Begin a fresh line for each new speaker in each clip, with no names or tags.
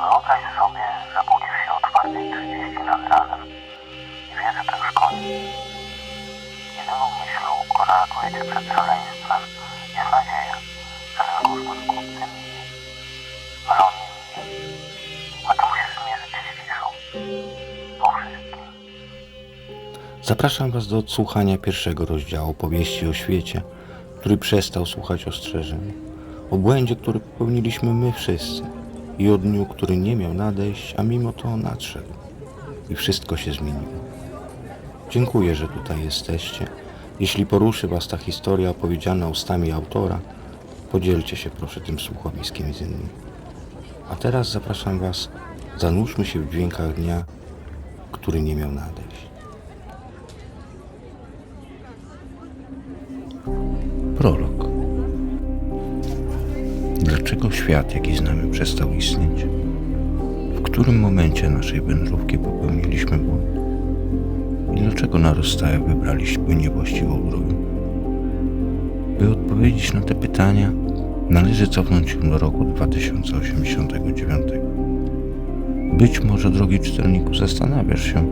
Wyobraź sobie, że budzisz się o 4.30 nad ranem i wiesz, że to już koniec. Jedyną myślą, która ratuje cię przed szaleństwem,
Zapraszam Was do odsłuchania pierwszego rozdziału powieści o świecie, który przestał słuchać ostrzeżeń, o błędzie, który popełniliśmy my wszyscy i o dniu, który nie miał nadejść, a mimo to nadszedł. I wszystko się zmieniło. Dziękuję, że tutaj jesteście. Jeśli poruszy Was ta historia opowiedziana ustami autora, podzielcie się proszę tym słuchowiskiem z innymi. A teraz zapraszam Was, zanurzmy się w dźwiękach dnia, który nie miał nadejść. Prolog. Dlaczego świat, jaki znamy, przestał istnieć? W którym momencie naszej wędrówki popełniliśmy błąd? I dlaczego na rozstaju wybraliśmy niewłaściwą drogę? By odpowiedzieć na te pytania, należy cofnąć się do roku 2089. Być może, drogi czytelniku, zastanawiasz się,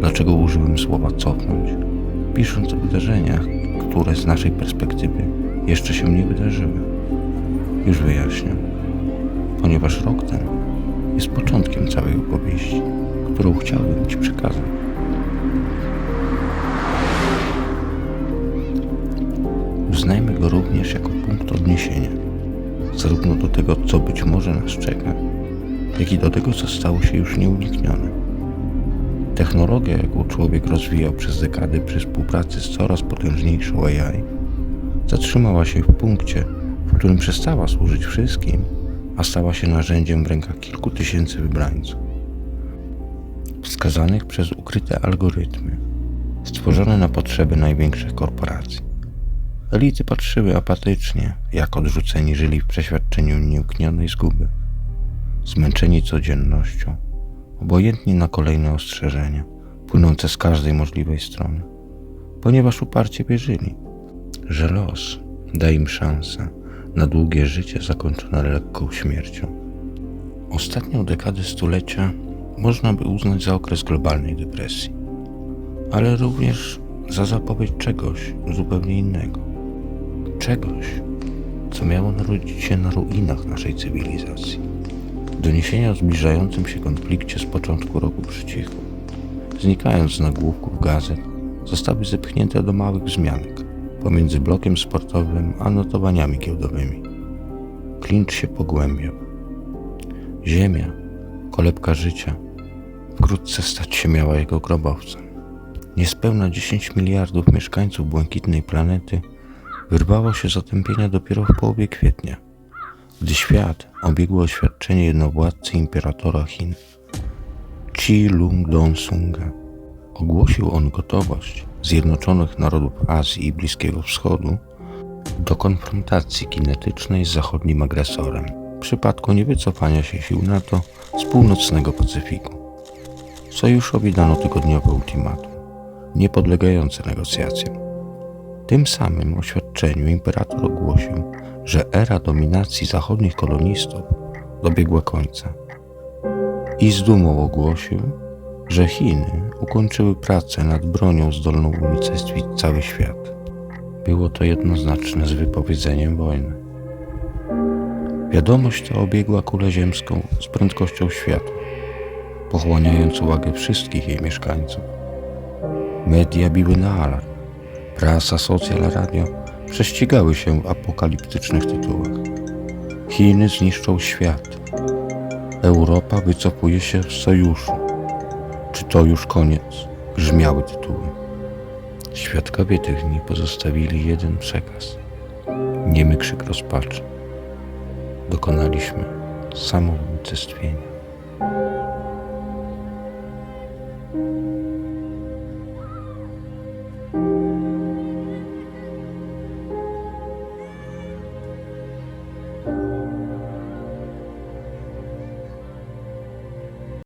dlaczego użyłem słowa cofnąć, pisząc o wydarzeniach, które z naszej perspektywy jeszcze się nie wydarzyły. Już wyjaśniam. Ponieważ rok ten jest początkiem całej opowieści, którą chciałbym Ci przekazać. Uznajmy go również jako punkt odniesienia, zarówno do tego, co być może nas czeka, jak i do tego, co stało się już nieuniknione. Technologia, jaką człowiek rozwijał przez dekady przy współpracy z coraz potężniejszą AI, zatrzymała się w punkcie, w którym przestała służyć wszystkim, a stała się narzędziem w rękach kilku tysięcy wybrańców, wskazanych przez ukryte algorytmy, stworzone na potrzeby największych korporacji. Elity patrzyły apatycznie, jak odrzuceni żyli w przeświadczeniu nieuniknionej zguby, zmęczeni codziennością, obojętni na kolejne ostrzeżenia, płynące z każdej możliwej strony, ponieważ uparcie wierzyli, że los da im szansę na długie życie zakończone lekką śmiercią. Ostatnią dekadę stulecia można by uznać za okres globalnej depresji, ale również za zapowiedź czegoś zupełnie innego. Czegoś, co miało narodzić się na ruinach naszej cywilizacji. Doniesienia o zbliżającym się konflikcie z początku roku przycichły. Znikając z nagłówków gazet, zostały zepchnięte do małych wzmianek pomiędzy blokiem sportowym a notowaniami giełdowymi. Klincz się pogłębiał. Ziemia, kolebka życia, wkrótce stać się miała jego grobowcem. Niespełna 10 miliardów mieszkańców błękitnej planety wyrwało się z otępienia dopiero w połowie kwietnia gdy świat obiegło oświadczenie jednowładcy imperatora Chin, Chi Lung Dongsunga. Ogłosił on gotowość Zjednoczonych Narodów Azji i Bliskiego Wschodu do konfrontacji kinetycznej z zachodnim agresorem w przypadku niewycofania się sił NATO z północnego Pacyfiku. Sojuszowi dano tygodniowe ultimatum, niepodlegające negocjacjom. Tym samym oświadczeniu imperator ogłosił, że era dominacji zachodnich kolonistów dobiegła końca i z dumą ogłosił, że Chiny ukończyły pracę nad bronią zdolną unicestwić cały świat. Było to jednoznaczne z wypowiedzeniem wojny. Wiadomość ta obiegła kulę ziemską z prędkością światła, pochłaniając uwagę wszystkich jej mieszkańców. Media biły na alarm, prasa, socjal, radio prześcigały się w apokaliptycznych tytułach. Chiny zniszczą świat. Europa wycofuje się z sojuszu. Czy to już koniec? Brzmiały tytuły. Świadkowie tych dni pozostawili jeden przekaz. Niemy krzyk rozpaczy. Dokonaliśmy samounicestwienia.